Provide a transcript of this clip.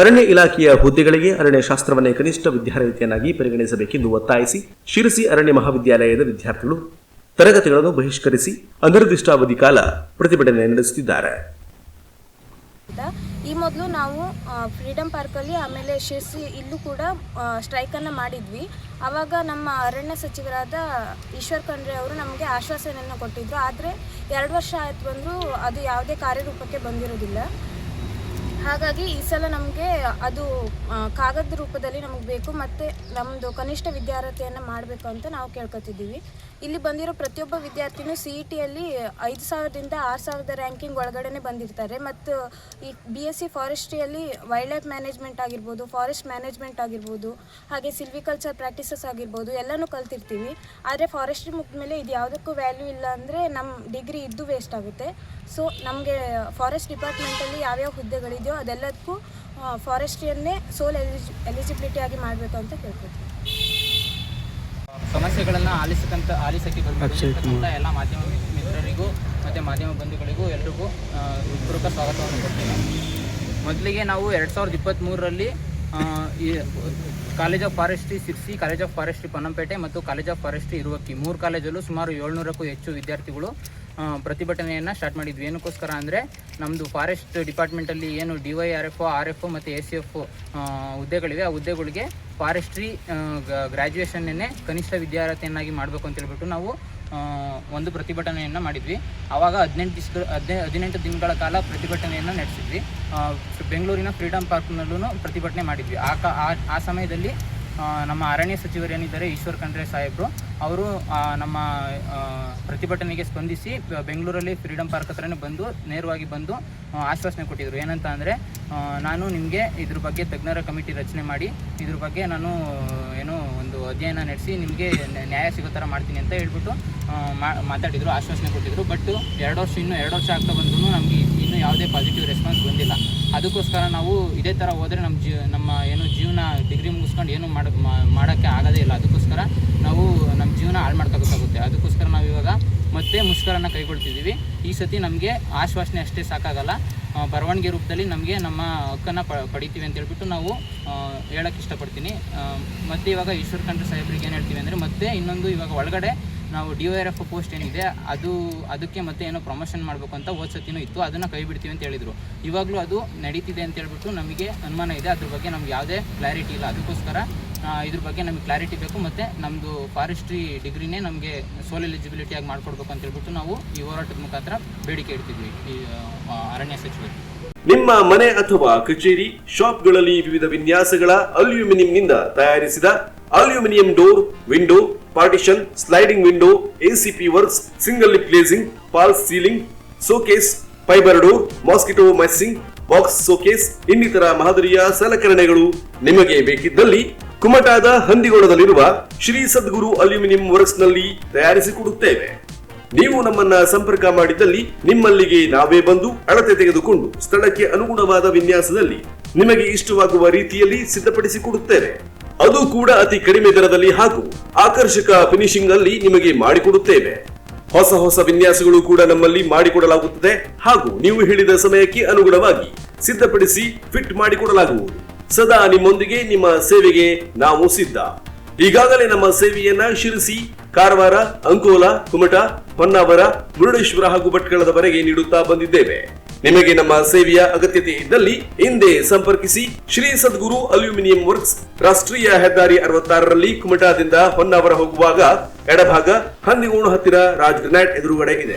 ಅರಣ್ಯ ಇಲಾಖೆಯ ಹುದ್ದೆಗಳಿಗೆ ಅರಣ್ಯ ಶಾಸ್ತ್ರವನ್ನೇ ಕನಿಷ್ಠ ವಿದ್ಯಾರ್ಥಿಯನ್ನಾಗಿ ಪರಿಗಣಿಸಬೇಕೆಂದು ಒತ್ತಾಯಿಸಿ ಶಿರಸಿ ಅರಣ್ಯ ಮಹಾವಿದ್ಯಾಲಯದ ವಿದ್ಯಾರ್ಥಿಗಳು ತರಗತಿಗಳನ್ನು ಬಹಿಷ್ಕರಿಸಿ ಅನಿರ್ದಿಷ್ಟಾವಧಿ ಕಾಲ ಪ್ರತಿಭಟನೆ ನಡೆಸುತ್ತಿದ್ದಾರೆ. ಈ ಮೊದಲು ನಾವು ಫ್ರೀಡಮ್ ಪಾರ್ಕಲ್ಲಿ ಆಮೇಲೆ ಶಿರ್ಸಿ ಇಲ್ಲೂ ಕೂಡ ಸ್ಟ್ರೈಕನ್ನು ಮಾಡಿದ್ವಿ. ಆವಾಗ ನಮ್ಮ ಅರಣ್ಯ ಸಚಿವರಾದ ಈಶ್ವರ್ ಖಂಡ್ರೆ ಅವರು ನಮಗೆ ಆಶ್ವಾಸನೆಯನ್ನು ಕೊಟ್ಟಿದ್ರು. ಆದರೆ ಎರಡು ವರ್ಷ ಆಯ್ತು ಬಂದರೂ ಅದು ಯಾವುದೇ ಕಾರ್ಯರೂಪಕ್ಕೆ ಬಂದಿರೋದಿಲ್ಲ. ಹಾಗಾಗಿ ಈ ಸಲ ನಮಗೆ ಅದು ಕಾಗದ ರೂಪದಲ್ಲಿ ನಮಗೆ ಬೇಕು ಮತ್ತು ನಮ್ಮದು ಕನಿಷ್ಠ ವಿದ್ಯಾರ್ಹತೆಯನ್ನು ಮಾಡಬೇಕು ಅಂತ ನಾವು ಕೇಳ್ಕೊತಿದ್ದೀವಿ. ಇಲ್ಲಿ ಬಂದಿರೋ ಪ್ರತಿಯೊಬ್ಬ ವಿದ್ಯಾರ್ಥಿನೂ ಸಿ ಇ ಟಿಯಲ್ಲಿ ಐದು ಸಾವಿರದಿಂದ ಆರು ಸಾವಿರದ ರ್ಯಾಂಕಿಂಗ್ ಒಳಗಡೆ ಬಂದಿರ್ತಾರೆ. ಮತ್ತು ಈ ಬಿ ಎಸ್ ಸಿ ಫಾರೆಸ್ಟ್ರಿಯಲ್ಲಿ ವೈಲ್ಡ್ ಲೈಫ್ ಮ್ಯಾನೇಜ್ಮೆಂಟ್ ಆಗಿರ್ಬೋದು ಫಾರೆಸ್ಟ್ ಮ್ಯಾನೇಜ್ಮೆಂಟ್ ಆಗಿರ್ಬೋದು, ಹಾಗೆ ಸಿಲ್ವಿಕಲ್ಚರ್ ಪ್ರಾಕ್ಟೀಸಸ್ ಆಗಿರ್ಬೋದು, ಎಲ್ಲನೂ ಕಲ್ತಿರ್ತೀವಿ. ಆದರೆ ಫಾರೆಸ್ಟ್ರಿ ಮುಗಿದ ಮೇಲೆ ಇದು ಯಾವುದಕ್ಕೂ ವ್ಯಾಲ್ಯೂ ಇಲ್ಲ ಅಂದರೆ ನಮ್ಮ ಡಿಗ್ರಿ ಇದ್ದು ವೇಸ್ಟ್ ಆಗುತ್ತೆ. ಸೊ ನಮಗೆ ಫಾರೆಸ್ಟ್ ಡಿಪಾರ್ಟ್ಮೆಂಟಲ್ಲಿ ಯಾವ್ಯಾವ ಹುದ್ದೆಗಳಿದೆಯೋ ಅದೆಲ್ಲದಕ್ಕೂ ಫಾರೆಸ್ಟ್ರಿಯನ್ನೇ ಸೋಲ್ ಎಲಿಜಿ ಎಲಿಜಿಬಿಲಿಟಿ ಆಗಿ ಮಾಡಬೇಕು ಅಂತ ಕೇಳ್ಕೊತೀವಿ ಸಮಸ್ಯೆಗಳನ್ನು ಆಲಿಸಕ್ಕಂತ ಆಲಿಸಕ್ಕೆ ಬರ್ತಕ್ಕಂಥ ಎಲ್ಲ ಮಾಧ್ಯಮ ಮಿತ್ರರಿಗೂ ಮತ್ತು ಮಾಧ್ಯಮ ಬಂಧುಗಳಿಗೂ ಎಲ್ರಿಗೂ ಆ, ಹೃತ್ಪೂರ್ವಕ ಸ್ವಾಗತವನ್ನು ಕೊಡ್ತೇನೆ. ಮೊದಲಿಗೆ ನಾವು ಎರಡು ಸಾವಿರದ ಇಪ್ಪತ್ತ್ಮೂರರಲ್ಲಿ ಈ college of forestry Sirsi college of forestry Ponnampet ಮತ್ತು ಕಾಲೇಜ್ ಆಫ್ ಫಾರೆಸ್ಟ್ರಿ ಇರುವಕ್ಕಿ. ಮೂರು ಕಾಲೇಜಲ್ಲೂ ಸುಮಾರು ಏಳ್ನೂರಕ್ಕೂ ಹೆಚ್ಚು ವಿದ್ಯಾರ್ಥಿಗಳು ಪ್ರತಿಭಟನೆಯನ್ನು ಸ್ಟಾರ್ಟ್ ಮಾಡಿದ್ವಿ. ಏನಕ್ಕೋಸ್ಕರ ಅಂದರೆ ನಮ್ಮದು ಫಾರೆಸ್ಟ್ ಡಿಪಾರ್ಟ್ಮೆಂಟಲ್ಲಿ ಏನು D Y R F R F ಮತ್ತು ಎ ಸಿ ಎಫ್ ಹುದ್ದೆಗಳಿವೆ. ಆ ಹುದ್ದೆಗಳಿಗೆ ಫಾರೆಸ್ಟ್ರಿ ಗ್ರ್ಯಾಜುಯೇಷನ್ನೇ ಕನಿಷ್ಠ ವಿದ್ಯಾರ್ಥಿಯನ್ನಾಗಿ ಮಾಡಬೇಕು ಅಂತ ಹೇಳ್ಬಿಟ್ಟು ನಾವು ಒಂದು ಪ್ರತಿಭಟನೆಯನ್ನು ಮಾಡಿದ್ವಿ. ಆವಾಗ ಹದಿನೆಂಟು ದಿವಸ ಹದಿನೈದು ಹದಿನೆಂಟು ದಿನಗಳ ಕಾಲ ಪ್ರತಿಭಟನೆಯನ್ನು ನಡೆಸಿದ್ವಿ. ಬೆಂಗಳೂರಿನ ಫ್ರೀಡಮ್ ಪಾರ್ಕ್ನಲ್ಲೂ ಪ್ರತಿಭಟನೆ ಮಾಡಿದ್ವಿ. ಆ, ಆ- ಸಮಯದಲ್ಲಿ ನಮ್ಮ ಅರಣ್ಯ ಸಚಿವರು ಏನಿದ್ದಾರೆ, ಈಶ್ವರ್ ಖಂಡ್ರೆ ಸಾಹೇಬರು, ಅವರು ನಮ್ಮ ಪ್ರತಿಭಟನೆಗೆ ಸ್ಪಂದಿಸಿ ಬೆಂಗಳೂರಲ್ಲಿ ಫ್ರೀಡಮ್ ಪಾರ್ಕ್ ಹತ್ರನೇ ಬಂದು, ನೇರವಾಗಿ ಬಂದು ಆಶ್ವಾಸನೆ ಕೊಟ್ಟಿದ್ರು. ಏನಂತ ಅಂದರೆ ನಾನು ನಿಮಗೆ ಇದ್ರ ಬಗ್ಗೆ ತಜ್ಞರ ಕಮಿಟಿ ರಚನೆ ಮಾಡಿ, ಇದ್ರ ಬಗ್ಗೆ ನಾನು, ಏನೋ ಒಂದು ಅಧ್ಯಯನ ನಡೆಸಿ, ನಿಮಗೆ ನ್ಯಾಯ ಸಿಗೋ ಥರ ಮಾಡ್ತೀನಿ ಅಂತ ಹೇಳ್ಬಿಟ್ಟು ಮಾತಾಡಿದ್ರು, ಆಶ್ವಾಸನೆ ಕೊಟ್ಟಿದ್ರು. ಬಟ್, ಎರಡು ವರ್ಷ, ಇನ್ನೂ ಎರಡು ವರ್ಷ ಆಗ್ತಾ ಬಂದ್ರು ನಮಗೆ ಇನ್ನೂ ಯಾವುದೇ ಪಾಸಿಟಿವ್ ರೆಸ್ಪಾನ್ಸ್ ಬಂದಿಲ್ಲ. ಅದಕ್ಕೋಸ್ಕರ ನಾವು ಇದೇ ಥರ ಹೋದರೆ ನಮ್ಮ ಜೀವ ನಮ್ಮ ಏನು ಜೀವನ ಡಿಗ್ರಿ ಮುಗಿಸ್ಕೊಂಡು ಏನು ಮಾಡ ಮಾಡೋಕ್ಕೆ ಆಗೋದೇ ಇಲ್ಲ. ಅದಕ್ಕೋಸ್ಕರ ನಾವು ನಮ್ಮ ಜೀವನ ಹಾಳು ಮಾಡ್ಕೋಬೇಕಾಗುತ್ತೆ. ಅದಕ್ಕೋಸ್ಕರ ನಾವು ಇವಾಗ ಮತ್ತೆ ಮುಷ್ಕರನ ಕೈಗೊಳ್ತಿದ್ದೀವಿ. ಈ ಸತಿ ನಮಗೆ ಆಶ್ವಾಸನೆ ಅಷ್ಟೇ ಸಾಕಾಗಲ್ಲ. ಬರವಣಿಗೆ ರೂಪದಲ್ಲಿ ನಮಗೆ ನಮ್ಮ ಹಕ್ಕನ್ನು ಪ, ಪಡಿತೀವಿ ಅಂತ ಹೇಳ್ಬಿಟ್ಟು ನಾವು ಹೇಳೋಕ್ಕೆ ಇಷ್ಟಪಡ್ತೀನಿ. ಮತ್ತೆ ಇವಾಗ ಈಶ್ವರ್ ಖಂಡ್ರೆ ಸಾಹೇಬ್ರಿಗೆ ಏನು ಹೇಳ್ತೀವಿ ಅಂದರೆ ಮತ್ತೆ ಇನ್ನೊಂದು ಇವಾಗ ಒಳಗಡೆ ನಾವು D O R F post ಏನಿದೆ, ಅದು ಅದಕ್ಕೆ ಮತ್ತೆ ಏನೋ ಪ್ರಮೋಷನ್ ಮಾಡಬೇಕು ಅಂತ ಹೋದ ಸತಿನೂ ಇತ್ತು, ಅದನ್ನು ಕೈ ಬಿಡ್ತೀವಿ ಅಂತ ಹೇಳಿದರು. ಇವಾಗಲೂ ಅದು ನಡೀತಿದೆ ಅಂತ ಹೇಳ್ಬಿಟ್ಟು ನಮಗೆ ಅನುಮಾನ ಇದೆ, ಅದ್ರ ಬಗ್ಗೆ ನಮ್ಗೆ ಯಾವುದೇ ಕ್ಲಾರಿಟಿ ಇಲ್ಲ. ಅದಕ್ಕೋಸ್ಕರ ಇದ್ರ ಬಗ್ಗೆ ನಮಗೆ ಕ್ಲಾರಿಟಿ ಬೇಕು ಮತ್ತು ನಮ್ಮದು ಫಾರೆಸ್ಟ್ರಿ ಡಿಗ್ರಿನೇ ನಮಗೆ ಸೋಲ್ ಎಲಿಜಿಬಿಲಿಟಿಯಾಗಿ ಮಾಡಿಕೊಡ್ಬೇಕು ಅಂತ ಹೇಳ್ಬಿಟ್ಟು ನಾವು ಈ ಹೋರಾಟದ ಮುಖಾಂತರ ಬೇಡಿಕೆ ಇಡ್ತಿದ್ವಿ ಈ ಅರಣ್ಯ ಸಚಿವರು. ನಿಮ್ಮ ಮನೆ ಅಥವಾ ಕಚೇರಿ, ಶಾಪ್ಗಳಲ್ಲಿ ವಿವಿಧ ವಿನ್ಯಾಸಗಳ ಅಲ್ಯೂಮಿನಿಯಂನಿಂದ ತಯಾರಿಸಿದ aluminium door, window partition sliding window ACP works single lip glazing false ceiling showcase fibre door mosquito meshing box showcase ಇನ್ನಿತರ ಮಾದರಿಯ ಸಲಕರಣೆಗಳು ನಿಮಗೆ ಬೇಕಿದ್ದಲ್ಲಿ ಕುಮಟಾದ ಹಂದಿಗೋಡದಲ್ಲಿರುವ ಶ್ರೀ ಸದ್ಗುರು ಅಲ್ಯೂಮಿನಿಯಂ ವರ್ಕ್ಸ್ನಲ್ಲಿ ತಯಾರಿಸಿಕೊಡುತ್ತೇವೆ ನೀವು ನಮ್ಮನ್ನ ಸಂಪರ್ಕ ಮಾಡಿದ್ದಲ್ಲಿ ನಿಮ್ಮಲ್ಲಿಗೆ ನಾವೇ ಬಂದು ಅಳತೆ ತೆಗೆದುಕೊಂಡು ಸ್ಥಳಕ್ಕೆ ಅನುಗುಣವಾದ ವಿನ್ಯಾಸದಲ್ಲಿ ನಿಮಗೆ ಇಷ್ಟವಾಗುವ ರೀತಿಯಲ್ಲಿ ಸಿದ್ಧಪಡಿಸಿಕೊಡುತ್ತೇವೆ ಅದು ಕೂಡ ಅತಿ ಕಡಿಮೆ ದರದಲ್ಲಿ ಹಾಗೂ ಆಕರ್ಷಕ ಫಿನಿಶಿಂಗ್ ಅಲ್ಲಿ ನಿಮಗೆ ಮಾಡಿಕೊಡುತ್ತೇವೆ. ಹೊಸ ಹೊಸ ವಿನ್ಯಾಸಗಳು ಕೂಡ ನಮ್ಮಲ್ಲಿ ಮಾಡಿಕೊಡಲಾಗುತ್ತದೆ ಹಾಗೂ ನೀವು ಹೇಳಿದ ಸಮಯಕ್ಕೆ ಅನುಗುಣವಾಗಿ ಸಿದ್ಧಪಡಿಸಿ ಫಿಟ್ ಮಾಡಿಕೊಡಲಾಗುವುದು. ಸದಾ ನಿಮ್ಮೊಂದಿಗೆ ನಿಮ್ಮ ಸೇವೆಗೆ ನಾವು ಸಿದ್ಧ. ಈಗಾಗಲೇ ನಮ್ಮ ಸೇವೆಯನ್ನ ಶಿರಸಿ ಕಾರವಾರ, ಅಂಕೋಲಾ, ಕುಮಟಾ, ಹೊನ್ನಾವರ, ಮುರುಡೇಶ್ವರ ಹಾಗೂ ಭಟ್ಕಳದವರೆಗೆ ನೀಡುತ್ತಾ ಬಂದಿದ್ದೇವೆ. ನಿಮಗೆ ನಮ್ಮ ಸೇವೆಯ ಅಗತ್ಯತೆ ಇದ್ದಲ್ಲಿ ಹಿಂದೆ ಸಂಪರ್ಕಿಸಿ ಶ್ರೀ ಸದ್ಗುರು ಅಲ್ಯೂಮಿನಿಯಂ ವರ್ಕ್ಸ್ ರಾಷ್ಟ್ರೀಯ ಹೆದ್ದಾರಿ ಅರವತ್ತಾರರಲ್ಲಿ ಕುಮಟಾದಿಂದ ಹೊನ್ನಾವರ ಹೋಗುವಾಗ ಎಡಭಾಗ ಹಂದಿಗೋಣ ಹತ್ತಿರ ರಾಜ್ ಗ್ರನೈಟ್ ಎದುರುಗಡೆ ಇದೆ.